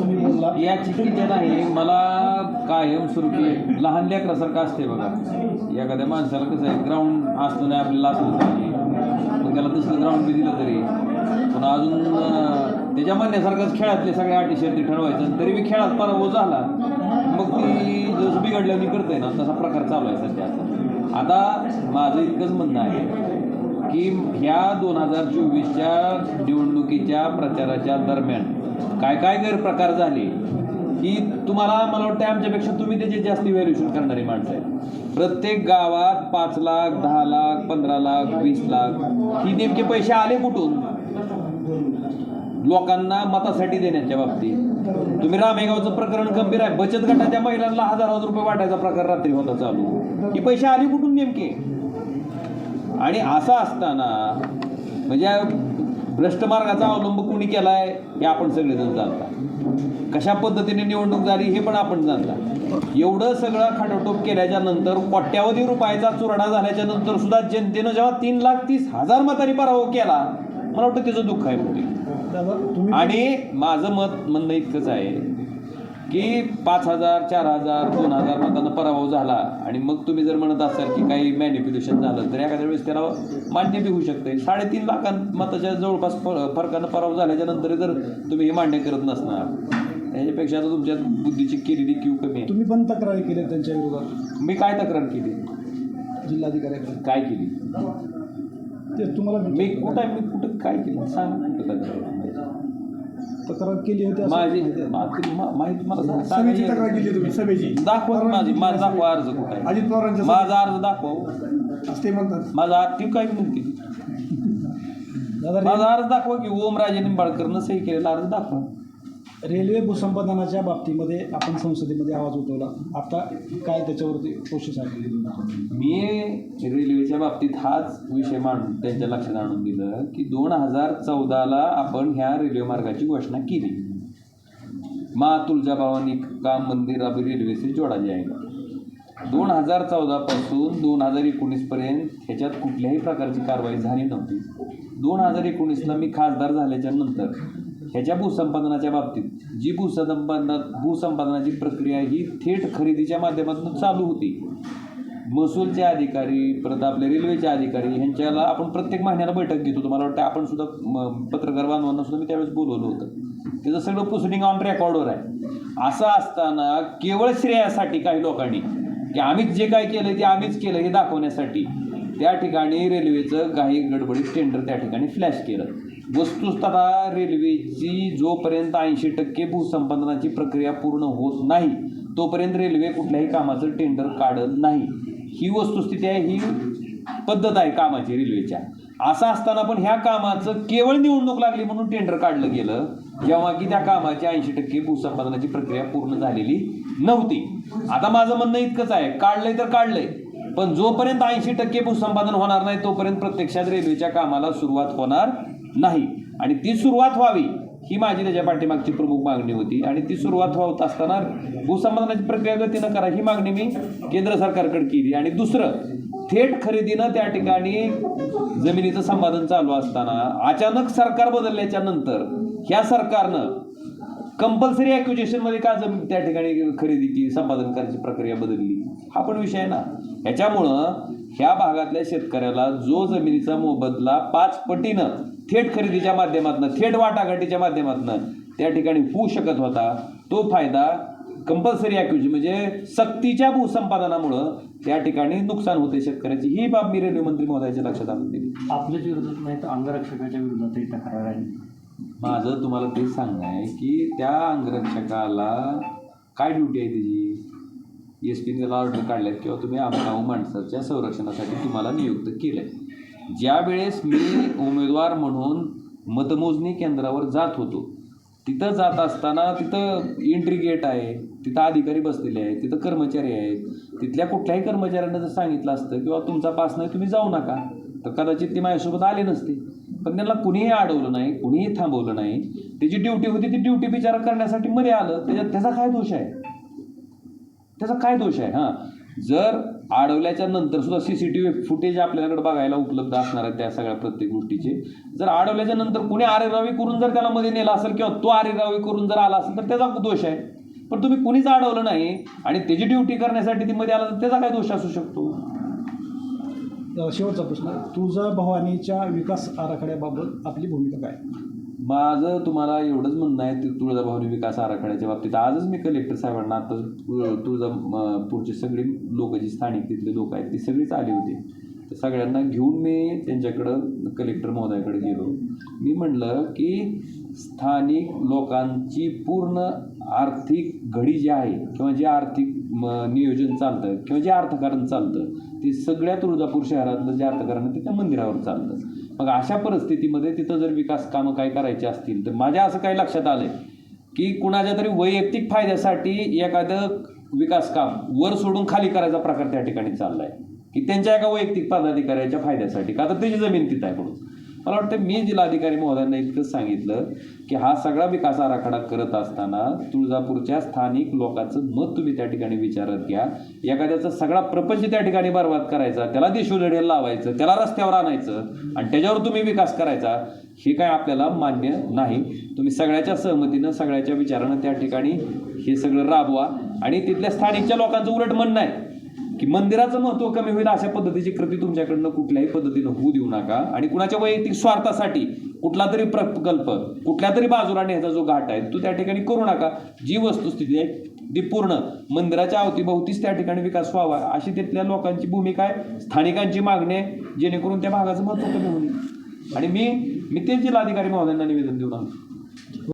या चिठ्ठीच्या नाही मला कायम स्वरूपी लहान लेकरासारखं असते बघा. एखाद्या माणसाला कसं आहे ग्राउंड असतो नाही आपल्याला असलं पाहिजे. पण त्याला दुसरं ग्राउंड बी दिलं तरी. पण अजून त्याच्या म्हणण्यासारखंच खेळातले सगळ्या अटी शर्ती ठरवायचं आणि तरी बी खेळात पराभव झाला मग ती जसं बिघडल्याने करते ना तसा प्रकार चालू आहे सध्याचा आता माझं इतकंच म्हणणं आहे. की ह्या दोन हजार चोवीसच्या निवडणुकीच्या प्रचाराच्या दरम्यान काय काय गैरप्रकार झाले की तुम्हाला मला वाटतं आमच्यापेक्षा तुम्ही त्याचे जास्त व्हॅल्युएशन करणारी माणसं आहे प्रत्येक गावात पाच लाख दहा लाख पंधरा लाख वीस लाख ही नेमके पैसे आले कुठून? लोकांना मतासाठी देण्याच्या बाबतीत. तुम्ही रामेगावचं प्रकरण गंभीर आहे. बचत गटाच्या महिलांना हजार हजार रुपये वाटायचा प्रकार रात्री होता चालू. ही पैसे आले कुठून नेमके? आणि असं असताना म्हणजे भ्रष्ट मार्गाचा अवलंब कुणी केलाय हे आपण सगळेजण जाणता. कशा पद्धतीने निवडणूक झाली हे पण आपण जाणता. एवढं सगळं खाटोटोप केल्याच्यानंतर कोट्यावधी रुपयाचा चुराडा झाल्याच्यानंतर सुद्धा जनतेनं जेव्हा तीन लाख तीस हजार मतांनी पराभव केला मला वाटतं त्याचं दुःख आहे मोठी आणि माझं मत म्हणणं इतकंच आहे की पाच हजार चार हजार दोन हजार मतांना पराभव झाला. आणि मग तुम्ही जर म्हणत असाल की काही मॅनिप्युलेशन झालं तर एखाद्या वेळेस त्याला मान्य बी होऊ शकते. साडेतीन लाखां मताच्या जवळपास फरकानं पराभव झाल्याच्यानंतर जर तुम्ही हे मान्य करत नसणार त्याच्यापेक्षा आता तुमच्या बुद्धीची केलेली क्यू कमी आहे. तुम्ही पण तक्रारी केली त्यांच्या विरोधात? मी काय तक्रार केली? जिल्हाधिकाऱ्याकडे. काय केली? ते तुम्हाला मी कुठं मी कुठं काय केलं? सांग कुठं तक्रार? तक्रार केली होती असं माझी मा- मा- माहिती मला सांग- सभेची तक्रार केली तुम्ही सभेची. दाखवा माझी माझा दाखवा अर्ज कुठे आहे. अजित पवारांच्या माझा अर्ज दाखवा सभेत. ते म्हणतात. माझा अर्ज ती काय म्हणते? दादा माझा अर्ज दाखवा की ओमराजे निंबाळकरनं सही केलेला अर्ज दाखवा. रेल्वे भूसंपादनाच्या बाबतीमध्ये आपण संसदेमध्ये आवाज उठवला. आता काय त्याच्यावरती प्रोसेस आहे? मी रेल्वेच्या बाबतीत हाच विषय मांडून त्यांच्या लक्षात आणून दिलं की दोन हजार चौदाला आपण ह्या रेल्वे मार्गाची घोषणा केली. मा तुळजाभवानी का मंदिर अभी रेल्वेशी से जोडा दोन हजार चौदापासून दोन हजार एकोणीसपर्यंत ह्याच्यात कुठल्याही प्रकारची कारवाई झाली नव्हती. दोन हजार एकोणीसला मी खासदार झाल्याच्यानंतर ह्याच्या भूसंपादनाच्या बाबतीत जी भूसंपादना भूसंपादनाची प्रक्रिया ही थेट खरेदीच्या माध्यमातून चालू होती. महसूलचे अधिकारी परत आपले रेल्वेचे अधिकारी ह्यांच्याला आपण प्रत्येक महिन्याला बैठक घेतो. तुम्हाला वाटतं आपण सुद्धा म, पत्रकार बांधवांना सुद्धा मी त्यावेळेस बोलवलं होतं. त्याचं सगळं प्रोसिडिंग ऑन रेकॉर्डवर आहे. असं असताना केवळ श्रेयासाठी काही लोकांनी की आम्हीच जे काय केलं ते आम्हीच केलं हे दाखवण्यासाठी त्या ठिकाणी रेल्वेचं काही गडबडीत टेंडर त्या ठिकाणी फ्लॅश केलं. वस्तुतः रेल्वेची जोपर्यंत ऐंशी टक्के भूसंपादनाची प्रक्रिया पूर्ण होत नाही तोपर्यंत रेल्वे कुठल्याही कामाचं टेंडर काढत नाही. ही वस्तुस्थिती आहे ही पद्धत आहे कामाची रेल्वेच्या. असं असताना पण ह्या कामाचं केवळ निवडणूक लागली म्हणून टेंडर काढलं गेलं जेव्हा की त्या कामाची ऐंशी टक्के भूसंपादनाची प्रक्रिया पूर्ण झालेली नव्हती. आता माझं म्हणणं इतकंच आहे काढलंय तर काढलंय पण जोपर्यंत ऐंशी टक्के भूसंपादन होणार नाही तोपर्यंत प्रत्यक्षात रेल्वेच्या कामाला सुरुवात होणार नाही. आणि ती सुरुवात व्हावी ही माझी त्याच्या पाठीमागची प्रमुख मागणी होती. आणि ती सुरुवात होत असताना भूसंपादनाची प्रक्रिया गतीनं करा ही मागणी मी केंद्र सरकारकडे केली. आणि दुसरं थेट खरेदीनं त्या ठिकाणी जमिनीचं संपादन चालू असताना अचानक सरकार बदलल्याच्या नंतर ह्या सरकारनं कंपल्सरी ॲक्युजेशनमध्ये का जमीन त्या ठिकाणी खरेदीची संपादन करायची प्रक्रिया बदलली? हा पण विषय आहे ना. ह्याच्यामुळं ह्या भागातल्या शेतकऱ्याला जो जमिनीचा मोबदला पाच पटीनं थेट खरेदीच्या माध्यमातून थेट वाटाघाटीच्या माध्यमातून त्या ठिकाणी होऊ शकत होता तो फायदा कंपल्सरी ॲक्युज म्हणजे सक्तीच्या भूसंपादनामुळं त्या ठिकाणी नुकसान होते शेतकऱ्याची. ही बाब मी रेल्वे मंत्री महोदयाच्या लक्षात आणून दिली. आपल्याच विरोधात नाही तर अंगरक्षकाच्या विरोधातही तक्रार आहे माझं तुम्हाला तेच सांगणं आहे की त्या अंगरक्षकाला काय ड्युटी आहे त्याची एस पीने त्याला ऑर्डर काढल्यात किंवा तुम्ही आमकाऊ माणसाच्या संरक्षणासाठी तुम्हाला नियुक्त केलं आहे ज्या वेळेस मी उमेदवार म्हणून मतमोजणी केंद्रावर जात होतो तिथं जात असताना तिथं एंट्री गेट आहे तिथं अधिकारी बसलेले आहेत तिथं कर्मचारी आहेत तिथल्या कुठल्याही कर्मचाऱ्यांना जर सांगितलं असतं किंवा तुमचा पास नाही तुम्ही जाऊ नका. तर कदाचित ते माझ्यासोबत आले नसते. पण त्यांना कुणीही अडवलं नाही कुणीही थांबवलं नाही. त्याची ड्युटी होती ती ड्युटी बिचारा करण्यासाठी मध्ये आलं. त्याच्यात त्याचा काय दोष आहे? त्याचा काय दोष आहे? हां. जर अडवल्याच्या नंतर सुद्धा C C T V footage आपल्याकडे बघायला उपलब्ध असणार आहे त्या सगळ्या प्रत्येक गोष्टीचे. जर अडवल्याच्या नंतर कुणी आरेरावी करून जर त्याला मध्ये नेला असेल किंवा तो आरेरावी करून जर आला असेल तर त्याचा दोष आहे. पण तुम्ही कुणीच अडवलं नाही आणि त्याची ड्युटी करण्यासाठी ती मध्ये आला तर त्याचा काय दोष असू शकतो? शेवटचा प्रश्न. तुळजा भवानीच्या विकास आराखड्याबाबत आपली भूमिका काय? माझं तुम्हाला एवढंच म्हणणं आहे ते तुळजाभवानी विकास आराखड्याच्या बाबतीत. आजच मी कलेक्टर साहेबांना आता तुळ- तुळजापूरचे सगळे लोक जी स्थानिक तिथले लोक आहेत ती सगळीच आली होती. तर सगळ्यांना घेऊन मी त्यांच्याकडं कलेक्टर महोदयाकडे गेलो. मी म्हणलं की स्थानिक लोकांची पूर्ण आर्थिक घडी जी आहे किंवा जे आर्थिक म, नियोजन चालतं किंवा जे अर्थकारण चालतं ते सगळ्या तुळजापूर शहरातलं जे अर्थकारण ते त्या मंदिरावर चाललं मग अशा परिस्थितीमध्ये तिथं जर विकास कामं काय करायची असतील तर माझ्या असं काही लक्षात आलंय की कुणाच्या तरी वैयक्तिक फायद्यासाठी एखादं विकास काम वर सोडून खाली करायचा प्रकार त्या ठिकाणी चाललाय. की त्यांच्या एका वैयक्तिक पदाधिकाऱ्याच्या फायद्यासाठी. का तर त्याची जमीन तिथं आहे म्हणून. मला वाटतं मी जिल्हाधिकारी महोदयांना इतकंच सांगितलं की हा सगळा विकास आराखडा करत असताना तुळजापूरच्या स्थानिक लोकांचं मत तुम्ही त्या ठिकाणी विचारत घ्या. एखाद्याचा सगळा प्रपंच त्या ठिकाणी बर्बाद करायचा त्याला देशोधडीला लावायचं त्याला रस्त्यावर आणायचं आणि त्याच्यावर तुम्ही विकास करायचा हे काय आपल्याला मान्य नाही. तुम्ही सगळ्याच्या सहमतीनं सगळ्याच्या विचारानं त्या ठिकाणी हे सगळं राबवा आणि तिथल्या स्थानिकच्या लोकांचं उलट म्हणणं आहे. की मंदिराचं महत्त्व कमी होईल अशा पद्धतीची कृती तुमच्याकडनं कुठल्याही पद्धतीनं होऊ देऊ नका. आणि कुणाच्या वैयक्तिक स्वार्थासाठी कुठला तरी प्रकल्प कुठल्या तरी बाजूला न्यायचा जो घाट आहे तो त्या ठिकाणी करू नका. जी वस्तुस्थिती आहे ती पूर्ण मंदिराच्या अवतीभोवतीच त्या ठिकाणी विकास व्हावा अशी तिथल्या लोकांची भूमिका आहे स्थानिकांची मागणी आहे जेणेकरून त्या भागाचं महत्त्व कमी होईल. आणि मी मी तेच जिल्हाधिकारी महोदयांना निवेदन देऊन आलो.